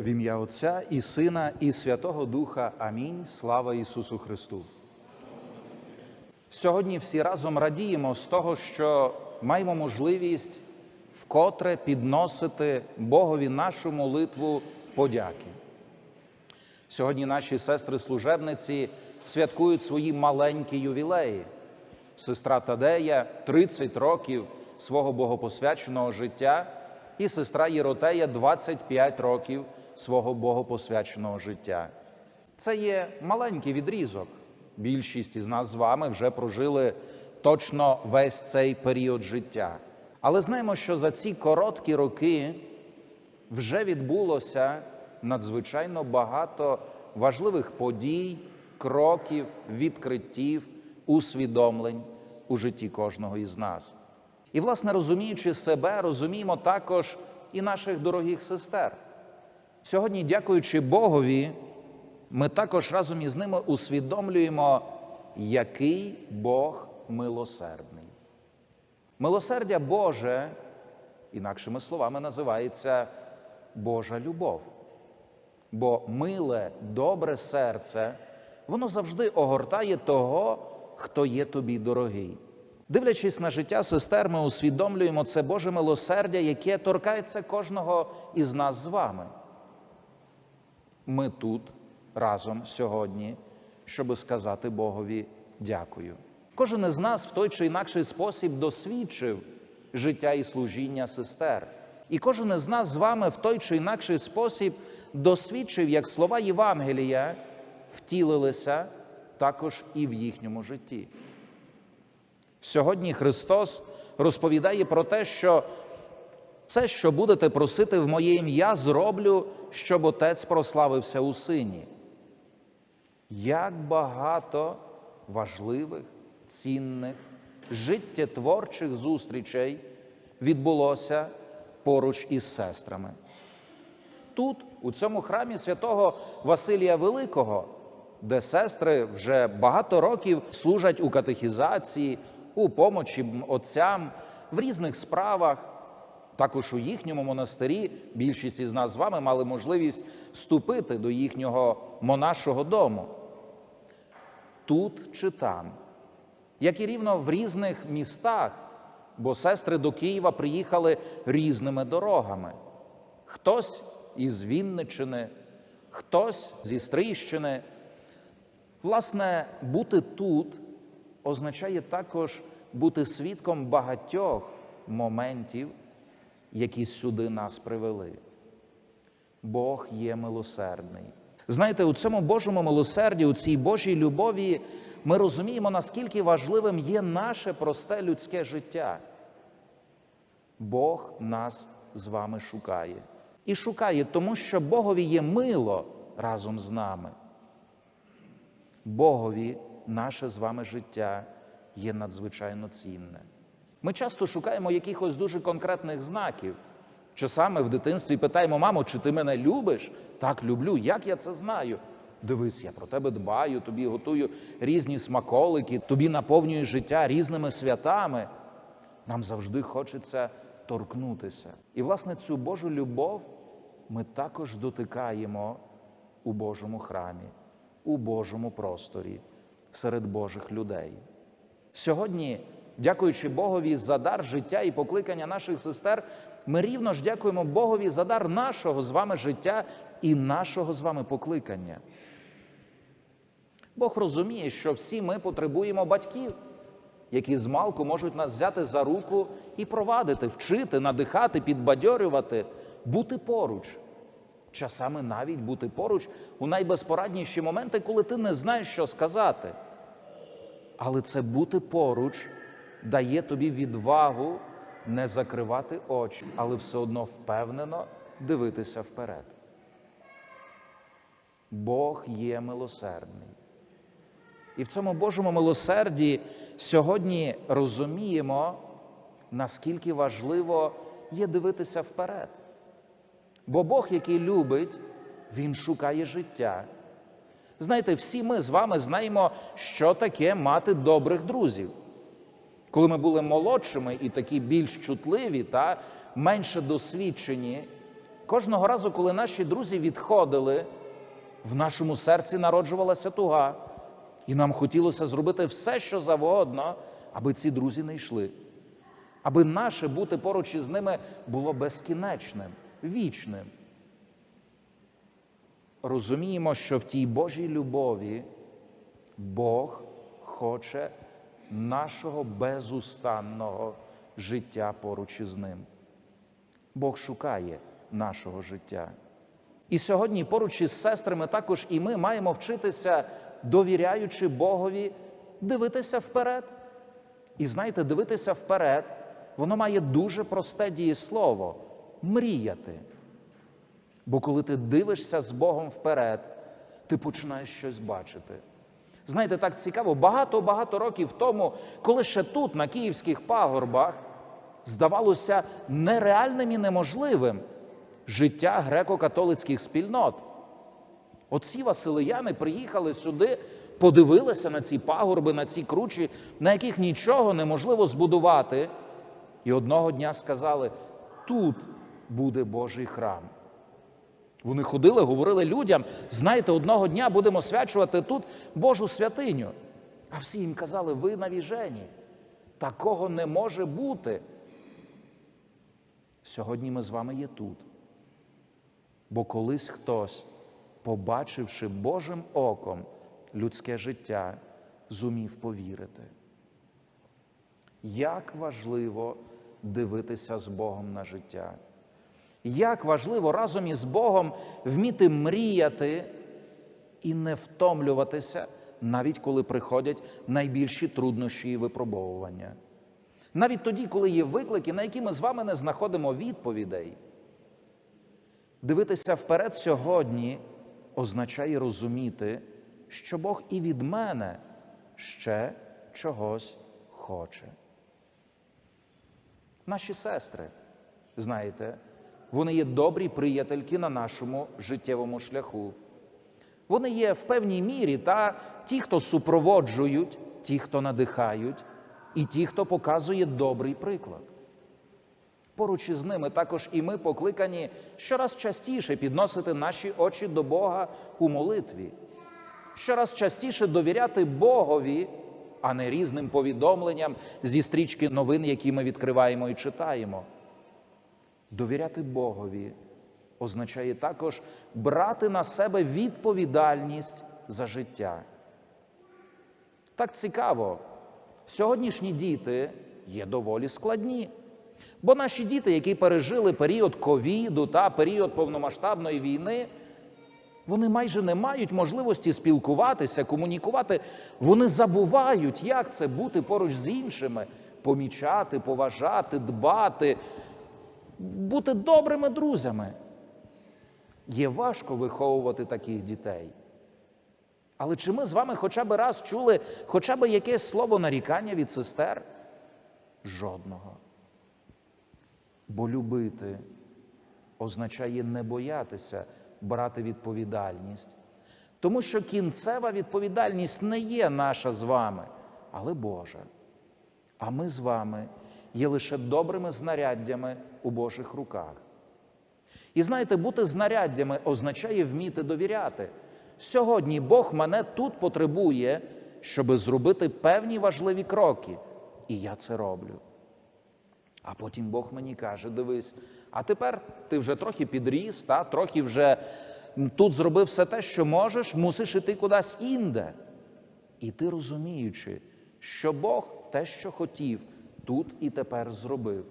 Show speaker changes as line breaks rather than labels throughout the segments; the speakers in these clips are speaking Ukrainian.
В ім'я Отця і Сина, і Святого Духа. Амінь. Слава Ісусу Христу. Сьогодні всі разом радіємо з того, що маємо можливість вкотре підносити Богові нашу молитву подяки. Сьогодні наші сестри-служебниці святкують свої маленькі ювілеї. Сестра Тадея 30 років свого богопосвяченого життя, і сестра Єротея 25 років свого богопосвяченого життя. Це є маленький відрізок. Більшість із нас з вами вже прожили точно весь цей період життя. Але знаємо, що за ці короткі роки вже відбулося надзвичайно багато важливих подій, кроків, відкриттів, усвідомлень у житті кожного із нас. І, власне, розуміючи себе, розуміємо також і наших дорогих сестер. Сьогодні, дякуючи Богові, ми також разом із ними усвідомлюємо, який Бог милосердний. Милосердя Боже, інакшими словами, називається Божа любов. Бо миле, добре серце, воно завжди огортає того, хто є тобі дорогий. Дивлячись на життя сестер, ми усвідомлюємо це Боже милосердя, яке торкається кожного із нас з вами. Ми тут разом сьогодні, щоби сказати Богові дякую. Кожен із нас в той чи інакший спосіб досвідчив життя і служіння сестер. І кожен із нас з вами в той чи інакший спосіб досвідчив, як слова Євангелія втілилися також і в їхньому житті. Сьогодні Христос розповідає про те, що все, що будете просити в моє ім'я, зроблю, щоб Отець прославився у Сині. Як багато важливих, цінних, життєтворчих зустрічей відбулося поруч із сестрами. Тут, у цьому храмі святого Василія Великого, де сестри вже багато років служать у катехізації, у помочі отцям в різних справах. Також у їхньому монастирі більшість із нас з вами мали можливість вступити до їхнього монашого дому. Тут чи там, як і рівно в різних містах, бо сестри до Києва приїхали різними дорогами. Хтось із Вінничини, хтось зі Стрийщини. Власне, бути тут означає також бути свідком багатьох моментів, які сюди нас привели. Бог є милосердний. Знаєте, у цьому Божому милосерді, у цій Божій любові, ми розуміємо, наскільки важливим є наше просте людське життя. Бог нас з вами шукає. І шукає, тому що Богові є мило разом з нами. Богові наше з вами життя є надзвичайно цінне. Ми часто шукаємо якихось дуже конкретних знаків. Часами в дитинстві питаємо, мамо, чи ти мене любиш? Так, люблю. Як я це знаю? Дивись, я про тебе дбаю, тобі готую різні смаколики, тобі наповнюю життя різними святами. Нам завжди хочеться торкнутися. І, власне, цю Божу любов ми також дотикаємо у Божому храмі, у Божому просторі, серед Божих людей. Сьогодні, дякуючи Богові за дар життя і покликання наших сестер, ми рівно ж дякуємо Богові за дар нашого з вами життя і нашого з вами покликання. Бог розуміє, що всі ми потребуємо батьків, які з малку можуть нас взяти за руку і провадити, вчити, надихати, підбадьорювати, бути поруч. Часами навіть бути поруч у найбезпорадніші моменти, коли ти не знаєш, що сказати. Але це бути поруч дає тобі відвагу не закривати очі, але все одно впевнено дивитися вперед. Бог є милосердний. І в цьому Божому милосерді сьогодні розуміємо, наскільки важливо є дивитися вперед. Бо Бог, який любить, Він шукає життя. Знаєте, всі ми з вами знаємо, що таке мати добрих друзів. Коли ми були молодшими і такі більш чутливі та менше досвідчені, кожного разу, коли наші друзі відходили, в нашому серці народжувалася туга, і нам хотілося зробити все, що завгодно, аби ці друзі не йшли, аби наше бути поруч із ними було безкінечним, вічним. Розуміємо, що в тій Божій любові Бог хоче нашого безустанного життя поруч із ним. Бог шукає нашого життя. І сьогодні, поруч із сестрами, також і ми маємо вчитися, довіряючи Богові, дивитися вперед. І знаєте, дивитися вперед, воно має дуже просте дієслово мріяти. Бо коли ти дивишся з Богом вперед, ти починаєш щось бачити. Знаєте, так цікаво, багато-багато років тому, коли ще тут, на київських пагорбах, здавалося нереальним і неможливим життя греко-католицьких спільнот. Оці Василияни приїхали сюди, подивилися на ці пагорби, на ці кручі, на яких нічого неможливо збудувати, і одного дня сказали: тут буде Божий храм. Вони ходили, говорили людям, знаєте, одного дня будемо свячувати тут Божу святиню. А всі їм казали, ви навіжені. Такого не може бути. Сьогодні ми з вами є тут. Бо колись хтось, побачивши Божим оком людське життя, зумів повірити. Як важливо дивитися з Богом на життя. Як важливо разом із Богом вміти мріяти і не втомлюватися, навіть коли приходять найбільші труднощі і випробовування. Навіть тоді, коли є виклики, на які ми з вами не знаходимо відповідей. Дивитися вперед сьогодні означає розуміти, що Бог і від мене ще чогось хоче. Наші сестри, знаєте, вони є добрі приятельки на нашому життєвому шляху. Вони є в певній мірі та ті, хто супроводжують, ті, хто надихають, і ті, хто показує добрий приклад. Поруч із ними також і ми покликані щораз частіше підносити наші очі до Бога у молитві, щораз частіше довіряти Богові, а не різним повідомленням зі стрічки новин, які ми відкриваємо і читаємо. Довіряти Богові означає також брати на себе відповідальність за життя. Так цікаво, сьогоднішні діти є доволі складні. Бо наші діти, які пережили період ковіду та період повномасштабної війни, вони майже не мають можливості спілкуватися, комунікувати. Вони забувають, як це бути поруч з іншими, помічати, поважати, дбати, бути добрими друзями. Є важко виховувати таких дітей. Але чи ми з вами хоча б раз чули хоча б якесь слово нарікання від сестер? Жодного. Бо любити означає не боятися брати відповідальність. Тому що кінцева відповідальність не є наша з вами, але Божа. А ми з вами є лише добрими знаряддями у Божих руках. І знаєте, бути знаряддями означає вміти довіряти. Сьогодні Бог мене тут потребує, щоб зробити певні важливі кроки. І я це роблю. А потім Бог мені каже: дивись, а тепер ти вже трохи підріс, та, трохи вже тут зробив все те, що можеш, мусиш іти кудись інде. І ти розуміючи, що Бог те, що хотів, тут і тепер зробив,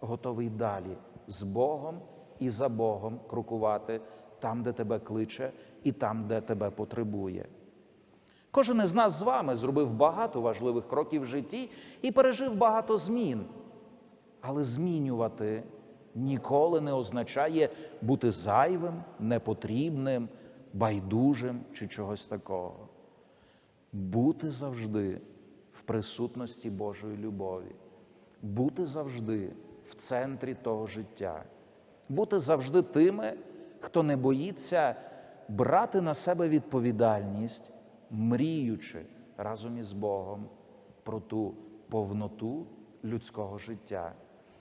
готовий далі з Богом і за Богом крокувати там, де тебе кличе, і там, де тебе потребує. Кожен із нас з вами зробив багато важливих кроків в житті і пережив багато змін. Але змінювати ніколи не означає бути зайвим, непотрібним, байдужим чи чогось такого. Бути завжди в присутності Божої любові, бути завжди в центрі того життя, бути завжди тими, хто не боїться брати на себе відповідальність, мріючи разом із Богом про ту повноту людського життя,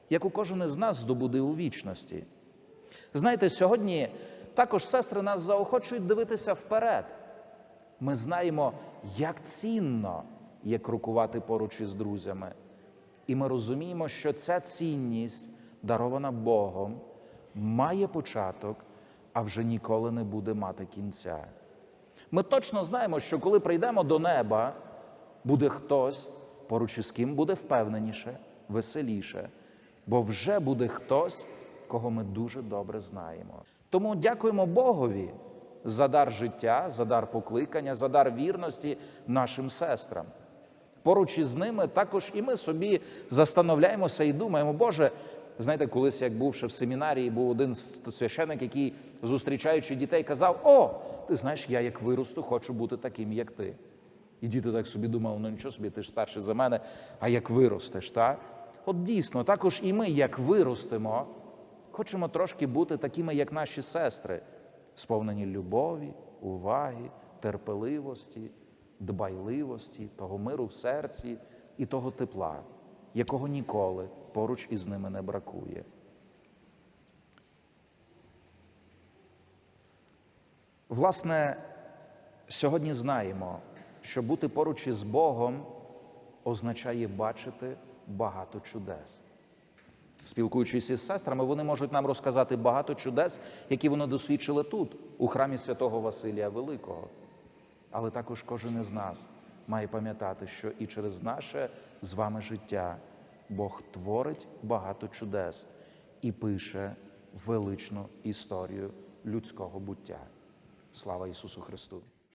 яку кожен із нас здобуде у вічності. Знаєте, сьогодні також сестри нас заохочують дивитися вперед. Ми знаємо, як цінно є крокувати поруч із друзями. І ми розуміємо, що ця цінність, дарована Богом, має початок, а вже ніколи не буде мати кінця. Ми точно знаємо, що коли прийдемо до неба, буде хтось, поруч із ким буде впевненіше, веселіше, бо вже буде хтось, кого ми дуже добре знаємо. Тому дякуємо Богові за дар життя, за дар покликання, за дар вірності нашим сестрам. Поруч із ними також і ми собі застановляємося і думаємо, Боже, знаєте, колись як був ще в семінарії, був один священик, який, зустрічаючи дітей, казав: О, ти знаєш, я як виросту, хочу бути таким, як ти. І діти так собі думали, ну нічого собі, ти ж старший за мене, а як виростеш, та? От дійсно, також і ми, як виростемо, хочемо трошки бути такими, як наші сестри, сповнені любові, уваги, терпеливості, дбайливості, того миру в серці і того тепла, якого ніколи поруч із ними не бракує. Власне, сьогодні знаємо, що бути поруч із Богом означає бачити багато чудес. Спілкуючись із сестрами, вони можуть нам розказати багато чудес, які вони досвідчили тут, у храмі святого Василія Великого. Але також кожен із нас має пам'ятати, що і через наше з вами життя Бог творить багато чудес і пише величну історію людського буття. Слава Ісусу Христу!